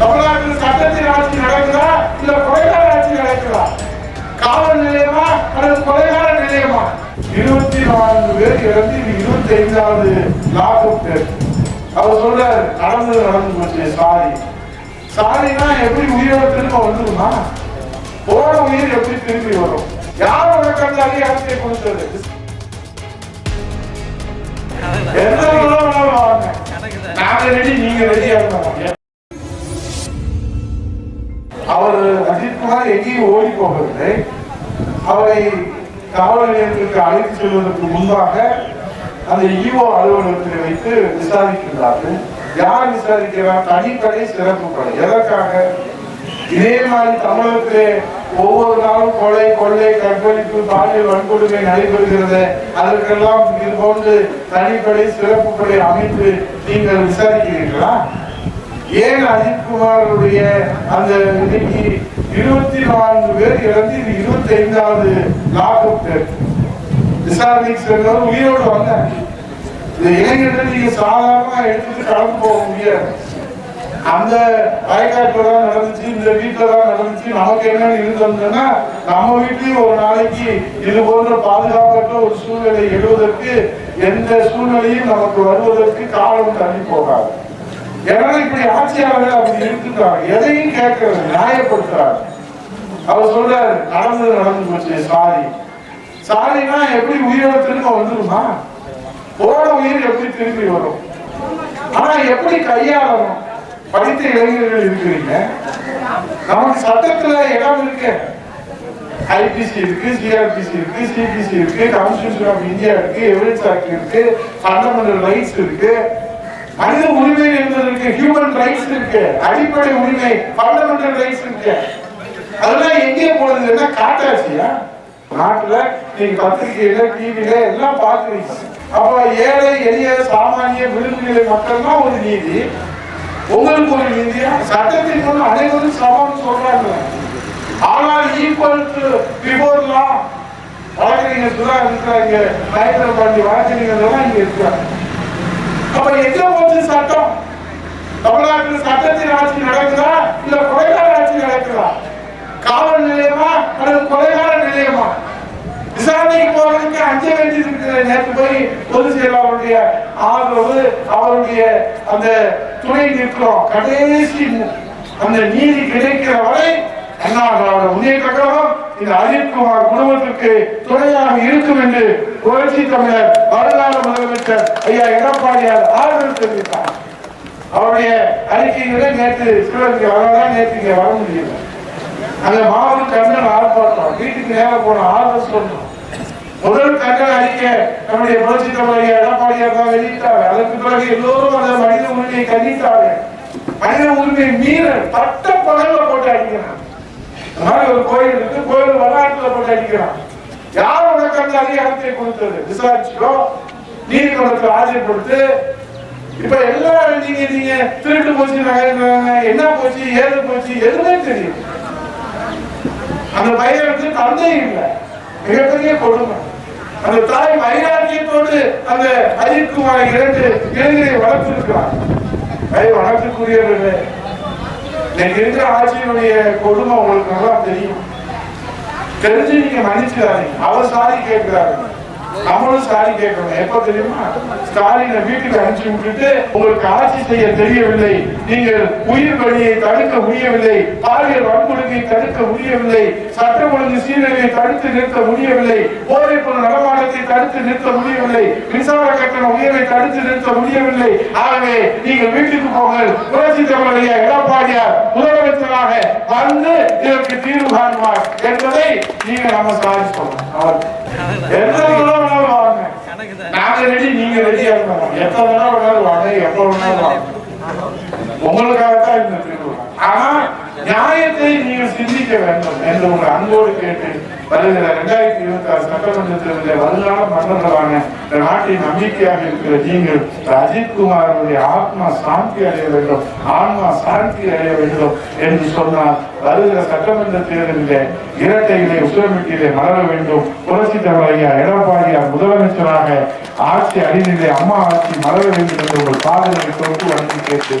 தமிழ்நாட்டில் சட்டத்தின் ஆட்சி நடக்குதா? இல்ல கொலைகார ஆட்சி நடக்குதா? காவல் நிலையமா? அல்லது கொலைகார நிலையமா? இருபத்தி நான்கு பேர் இறந்து இருபத்தி ஐந்தாவது லாக்அப் அவர் சொல்றாரு நடந்து நடந்து போச்சு சாரி சாரினா எப்படி உயிரோட திரும்ப வந்துருமா? போன உயிர் எப்படி திரும்பி வரும்? யார் உனக்கு அரசியல் கொடுத்தது? எந்த ஊர்ல வாங்க. நாங்க ரெடி நீங்க ரெடியா இருக்கணும். அவர் அஜித்குமார் எங்கேயும் ஓடி போவதில்லை அவரை காவல் நிலையத்திற்கு அழைத்து செல்வதற்கு முன்பாக அந்த இஓ அலுவலகத்தில் வைத்து விசாரிக்கின்றார்கள். யார் விசாரிக்கிறார்? தனிப்படை சிறப்பு படை. எதற்காக? இதே மாதிரி தமிழகத்திலே ஒவ்வொரு நாளும் கொலை கொள்ளை கற்பழிப்பு பாலியல் வன்கொடுமை நடைபெறுகிறது. அதற்கெல்லாம் இது போன்று தனிப்படை சிறப்பு படை அமைத்து நீங்கள் விசாரிக்கிறீர்களா? ஏன் அஜித்குமாருடைய அந்த இன்னைக்கு இருபத்தி நான்கு பேர் இறந்து இது இருபத்தி ஐந்தாவது லாக்அப் விசாரணைக்கு சென்றவர் உயிரோடு வந்தார் இந்த இளைஞர்கள் நீங்க சாதாரணமா எடுத்துட்டு கலந்து போக முடியாது. அந்த வயக்காட்டுல தான் நடந்துச்சு இந்த வீட்டுல தான் நடந்துச்சு. நமக்கு என்னன்னு இருந்ததுன்னா நம்ம வீட்லயும் ஒரு நாளைக்கு இது போன்ற பாதுகாப்பற்ற ஒரு சூழ்நிலை எழுவதற்கு எந்த சூழ்நிலையும் நமக்கு வருவதற்கு காலம் தள்ளி போகாது. ஏன்னா இப்படி ஆட்சியாளர் அப்படி இருந்துட்டாங்க எதையும் கேட்கறது நியாயப்படுத்துறாரு. அவர் சொல்றாரு நடந்து நடந்து போச்சு சாரி சாரினா எப்படி உயிரோட திரும்ப வந்துருமா? போன உயிர் எப்படி திரும்பி வரும்? ஆனா எப்படி கையாளணும்? படித்த இளைஞர்கள் இருக்கிறீங்க. நமக்கு சட்டத்துல இடம் இருக்கு. ஐபிசி இருக்கு சிஆர்பிசி இருக்கு சிபிசி இருக்கு கான்ஸ்டியூஷன் ஆஃப் இந்தியா இருக்கு எவிடன்ஸ் ஆக்ட் இருக்கு ஃபண்டமெண்டல் ரைட்ஸ் இருக்கு. மனித உரிமை என்பதற்கு ஹியூமன் ரைட்ஸ் இருக்கு அடிப்படை உரிமை ஃபண்டமெண்டல் ரைட்ஸ் இருக்கு அதெல்லாம் எங்கே போனதுன்னா காட்டாட்சியா நாட்டுல நீங்க பத்திரிகையில டிவில எல்லாம் பாக்குறீங்க அப்ப ஏழை எளிய சாமானிய விளிம்பு நிலை மக்கள்லாம் ஒரு நீதி. உங்களுக்கு ஒரு நீதியா? சட்டத்தின் மூலம் அனைவரும் சமம் சொல்றாங்க. ஆனால் ஈக்குவல் டு பிஃபோர் லா வழக்கறிஞர் சுதா இருக்கிறாங்க. மகேந்திர பாண்டி வழக்கறிஞர் இங்க இருக்கிறாங்க. அப்ப எங்க போச்சு சட்டம்? தமிழ்நாட்டில் சட்டத்தின் ஆட்சி நடக்குதா? இல்ல கொலைகார ஆட்சி நடக்குதா? காவல் நிலையமா? அல்லது கொலைகார நிலையமா? விசாரணைக்கு போறதுக்கு அஞ்ச வேண்டியது இருக்கிற நேற்று போய் பொது செயலாளருடைய ஆதரவு அவருடைய அந்த துணை நிற்கிறோம். கடைசி அந்த நீதி கிடைக்கிற வரை அண்ணா திராவிட முன்னேற்ற இந்த அஜித்குமார் குடும்பத்திற்கு துணையாக இருக்கும் என்று புரட்சி தமிழர் வருங்கால முதலமைச்சர் ஐயா எடப்பாடியார் ஆதரவு தெரிவித்தார். அவருடைய அறிக்கைகளை நேற்று சிவகங்கை வரதான் நேற்று இங்க வர முடியல. அந்த மாவட்ட கண்ணன் ஆர்ப்பாட்டம் வீட்டுக்கு நேரம் போன ஆர்வம் சொல்லணும் முதல் கண்ணன் அறிக்கை நம்முடைய புரட்சி தமிழர் எடப்பாடியார் தான் வெளியிட்டார். அதற்கு பிறகு எல்லோரும் அந்த மனித உரிமையை கண்டித்தார்கள். மனித உரிமை மீறல் பட்ட பகல போட்டு அடிக்கிறான் மாதிரி ஒரு கோயில் இருக்கு. கோயில் வரலாற்றுல போட்டு அடிக்கிறான் யார் உனக்கு அந்த அதிகாரத்தை கொடுத்தது? விசாரிச்சுக்கோ. நீதிமன்றத்தில் ஆஜர்படுத்து இப்ப எல்லாரும் நீங்க நீங்க திருட்டு போச்சு என்ன போச்சு? ஏது போச்சு? எதுவுமே தெரியும் அந்த பையனுக்கு தந்தை இல்லை. மிகப்பெரிய கொடுமை. அந்த தாய் வைராக்கியத்தோடு அந்த அஜித்குமார் இரண்டு இளைஞரை வளர்த்திருக்கிறார். அதை வளர்த்துக்குரியவர்கள் எனக்கு இருக்கிற ஆட்சியினுடைய கொடுமை உங்களுக்கு நல்லா தெரியும். தெரிஞ்சு நீங்க மன்னிச்சுக்கிறாங்க அவர் சாரி கேட்கிறாரு நம்மளும் சாரி கேட்கணும் எப்ப தெரியுமா? ஸ்டாலினை வீட்டுக்கு அனுப்பிச்சு விட்டுட்டு உங்களுக்கு ஆட்சி செய்ய தெரியவில்லை. நீங்கள் உயிர் வழியை தடுக்க முடியவில்லை. பாலியல் வன்கொடுமையை தடுக்க முடியவில்லை. சட்டம் ஒழுங்கு சீரழிவை தடுத்து நிறுத்த முடியவில்லை. போதைப் பொருள் நடமாட்டத்தை தடுத்து நிறுத்த முடியவில்லை. மின்சார கட்டண உயர்வை தடுத்து நிறுத்த முடியவில்லை. ஆகவே நீங்கள் வீட்டுக்கு போங்கள். புரட்சி தமிழைய எடப்பாடியார் முதலமைச்சராக வந்து இதற்கு தீர்வு காணுவார் என்பதை நீங்கள் நம்ம சாதிப்போம் அவர் எந்த தடவை வேணாலும் வாங்க நாங்க ரெடி நீங்க ரெடியா இருக்கணும் எப்ப வேணா வேணாலும் வாங்க எப்ப வேணாலும் வாங்க. உங்களுக்காகத்தான் இந்த ஆனா நியாயத்தை சிந்திக்க வேண்டும் என்று ஒரு அன்போடு கேட்டு வருகிற இரண்டாயிரத்தி இருபத்தி ஆறு சட்டமன்றத்தில் வருங்கால மன்னர்களான இந்த நாட்டின் நம்பிக்கையாக இருக்கிற நீங்கள் அஜித் குமாருடைய ஆத்மா சாந்தி அடைய வேண்டும் ஆன்மா சாந்தி அடைய வேண்டும் என்று சொன்னால் வருகிற சட்டமன்ற தேர்தலிலே இரட்டைகளை உத்தரமிட்டிலே மலர வேண்டும் புரட்சி தலைவர் எடப்பாடியார் முதலமைச்சராக ஆட்சி அடிநிலை அம்மா ஆட்சி மலர வேண்டும் என்று உங்கள் பாதங்களை தொட்டு வணங்கி கேட்டு